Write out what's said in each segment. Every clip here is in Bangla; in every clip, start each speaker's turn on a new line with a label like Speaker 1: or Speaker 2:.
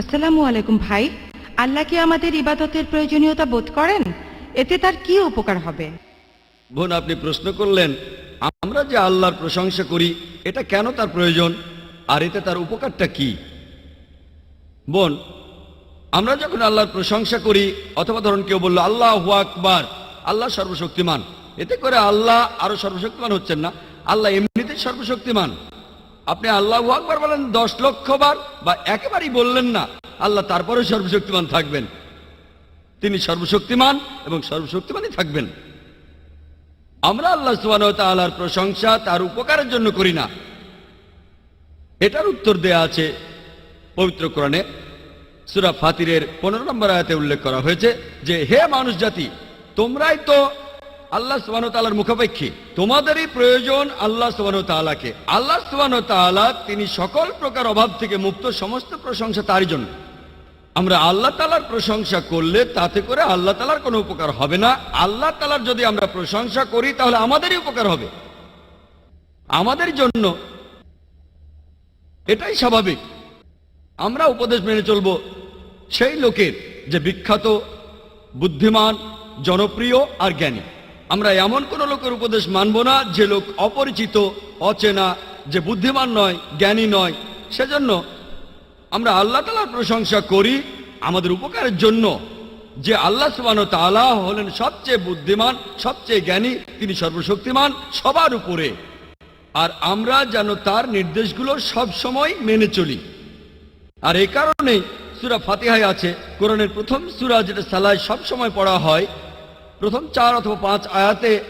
Speaker 1: আসসালামু আলাইকুম ভাই। আল্লাহ কি আমাদের ইবাদতের প্রয়োজনীয়তা বোধ করেন? এতে তার কি উপকার হবে?
Speaker 2: বোন, আপনি প্রশ্ন করলেন, আমরা যে আল্লাহর প্রশংসা করি, এটা কেন তার প্রয়োজন? আর এতে তার উপকারটা কি? বোন, আমরা যখন আল্লাহর প্রশংসা করি, অথবা ধরুন কেউ বলল, আল্লাহ আকবার, আল্লাহ সর্বশক্তিমান। এতে করে আল্লাহ আরও সর্বশক্তিমান হচ্ছেন না। আল্লাহ এমনিতেই সর্বশক্তিমান। আপনি আল্লাহ আকবার বলেন দশ লক্ষ বার বা একেবারেই বললেন না, আল্লাহ তারপরে সর্বশক্তিমান থাকবেন। তিনি সর্বশক্তিমান এবং সর্বশক্তিমানই থাকবেন। আমরা আল্লাহ সুবাহর প্রশংসা তার উপকারের জন্য করি না। এটার উত্তর দেয়া আছে পবিত্র কোরআনে। সুরা ফাতিরের পনেরো নম্বর আয়াতে উল্লেখ করা হয়েছে যে, হে মানুষ জাতি তোমরাই তো আল্লাহ সুবাহ তালার মুখাপেক্ষী। তোমাদেরই প্রয়োজন আল্লাহ সুবাহ তালাকে আল্লাহ সুবাহ তালা তিনি সকল প্রকার অভাব থেকে মুক্ত, সমস্ত প্রশংসা তারই জন্য। আমরা আল্লাহ তালার প্রশংসা করলে তাতে করে আল্লাহ তালার কোনো উপকার হবে না। আল্লাহ তালার যদি আমরা প্রশংসা করি, তাহলে আমাদেরই উপকার হবে। আমাদের জন্য এটাই স্বাভাবিক। আমরা উপদেশ মেনে চলব সেই লোকের যে বিখ্যাত, বুদ্ধিমান, জনপ্রিয় আর জ্ঞানী। আমরা এমন কোন লোকের উপদেশ মানব না যে লোক অপরিচিত, অচেনা, যে বুদ্ধিমান নয়, জ্ঞানী নয়। সেজন্য আমরা আল্লাহ তালার প্রশংসা করি আমাদের উপকারের জন্য। যে আল্লাহ সুবান তালা হলেন সবচেয়ে বুদ্ধিমান, সবচেয়ে জ্ঞানী, তিনি সর্বশক্তিমান সবার উপরে। আর আমরা যেন তার নির্দেশগুলো সব সময় মেনে চলি। আর এই কারণেই সুরা ফাতিহায় আছে, কোরআনের প্রথম সুরা যেটা সালায় সব সময় পড়া হয় প্রথম চার অথবা পাঁচ আয়াতে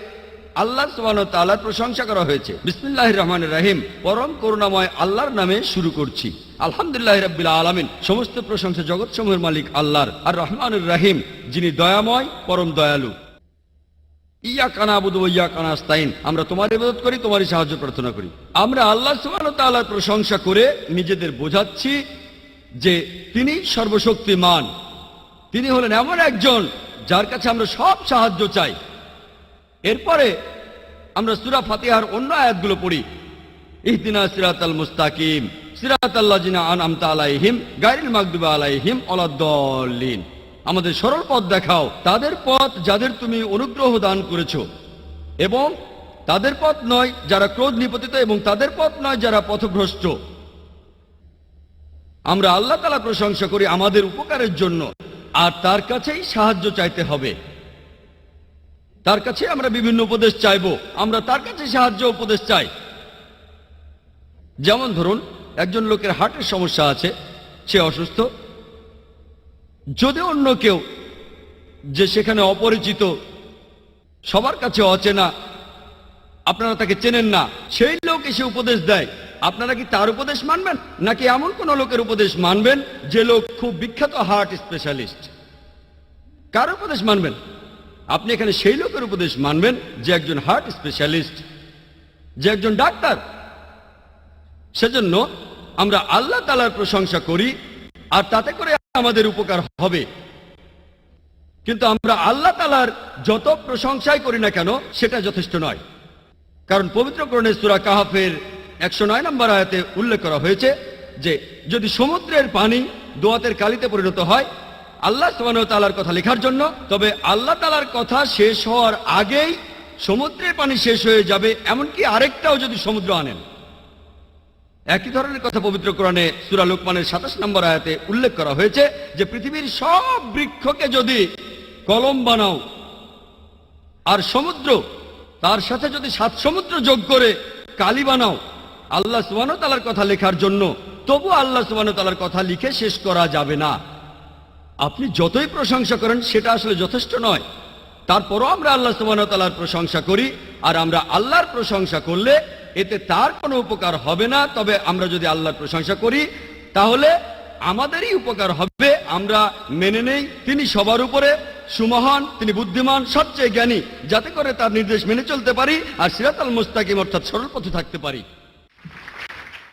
Speaker 2: আল্লাহ সুবান তালার প্রশংসা করা হয়েছে। বিসমিল্লাহ রহমান রাহিম। পরম করুণাময় আল্লাহর নামে শুরু করছি। আলহামদুলিল্লাহ রবিল্লা আলমিন। সমস্ত প্রশংসা জগৎ সমূহের মালিক আল্লাহর। আর রহমানুর রাহিম, যিনি দয়াময়, পরম দয়ালু। ইয়া কানা আবুদ ইয়া কানা আস্তাইন আমরা তোমার ইবাদত করি, তোমারই সাহায্য প্রার্থনা করি। আমরা আল্লাহ সুবহানাহু ওয়া তাআলার প্রশংসা করে নিজেদের বোঝাচ্ছি যে তিনি সর্বশক্তিমান। তিনি হলেন এমন একজন যার কাছে আমরা সব সাহায্য চাই। এরপরে আমরা সুরা ফাতিহার অন্য আয়াতগুলো পড়ি। ইহদিনা সিরাতাল মুস্তাকিম সিরাত আল্লাহ জিনা আন আমতা আলাইহিম গাইরিল মাগদুবা আলাইহিম অলাদ্দলিন আমাদের সরল পথ দেখাও, তাদের পথ যাদের তুমি অনুগ্রহ দান করেছ। এবং তাদের পথ নয় যারা ক্রোধ নিপতিত এবং তাদের পথ নয় যারা পথভ্রষ্ট। আমরা আল্লাহ তালা প্রশংসা করি আমাদের উপকারের জন্য। আর তার কাছেই সাহায্য চাইতে হবে। তার কাছে আমরা বিভিন্ন উপদেশ চাইব। আমরা তার কাছে সাহায্য উপদেশ চাই। যেমন ধরুন, একজন লোকের হার্টের সমস্যা আছে, সে অসুস্থ। যদি অন্য কেউ যে সেখানে অপরিচিত, সবার কাছে অচেনা, আপনারা তাকে চেনেন না, সেই লোক এসে উপদেশ দেয়। আপনারা কি তার উপদেশ মানবেন? নাকি এমন কোন লোকের উপদেশ মানবেন যে লোক খুব বিখ্যাত হার্ট স্পেশালিস্ট? কার উপদেশ মানবেন? আপনি এখানে সেই লোকের উপদেশ মানবেন যে একজন হার্ট স্পেশালিস্ট, যে একজন ডাক্তার। সেজন্য আমরা আল্লাহ তালার প্রশংসা করি, আর তাতে করে আমাদের উপকার হবে। কিন্তু আমরা আল্লাহ তালার যত প্রশংসাই করি না কেন, সেটা যথেষ্ট নয়। কারণ পবিত্র করণের সুরা কাহাফের একশো নয় নম্বর আয়াতে উল্লেখ করা হয়েছে যে, যদি সমুদ্রের পানি দোয়াতের কালিতে পরিণত হয়, আল্লাহ তালার কথা লেখার জন্য, তবে আল্লাহ তালার কথা শেষ হওয়ার আগেই সমুদ্রের পানি শেষ হয়ে যাবে, এমনকি আরেকটাও যদি সমুদ্র আনেন। একই ধরনের কথা পবিত্র কোরআনে সুরা লোকমানের সাতাশ নম্বর আয়াতে উল্লেখ করা হয়েছে যে, পৃথিবীর সব বৃক্ষকে যদি কলম বানাও, আর সমুদ্র তার সাথে যদি সাত সমুদ্র যোগ করে কালি বানাও আল্লাহ সুবান তালার কথা লেখার জন্য। তবু আল্লাহ সুবান তালার কথা লিখে শেষ করা যাবে না। আপনি যতই প্রশংসা করেন, সেটা আসলে যথেষ্ট নয়। তারপরও আমরা আল্লাহ সুবান তালার প্রশংসা করি, আর আমরা আল্লাহর প্রশংসা করলে এতে তার কোনো উপকার হবে না। তবে আমরা যদি আল্লাহর প্রশংসা করি, তাহলে আমাদেরই উপকার হবে। আমরা মেনে নেই, তিনি সবার উপরে সুমহান, তিনি বুদ্ধিমান, সবচেয়ে জ্ঞানী। যাতে করে তার নির্দেশ মেনে চলতে পারি, আর সিরাত আল মুস্তাকিম অর্থাৎ সরল পথে থাকতে পারি।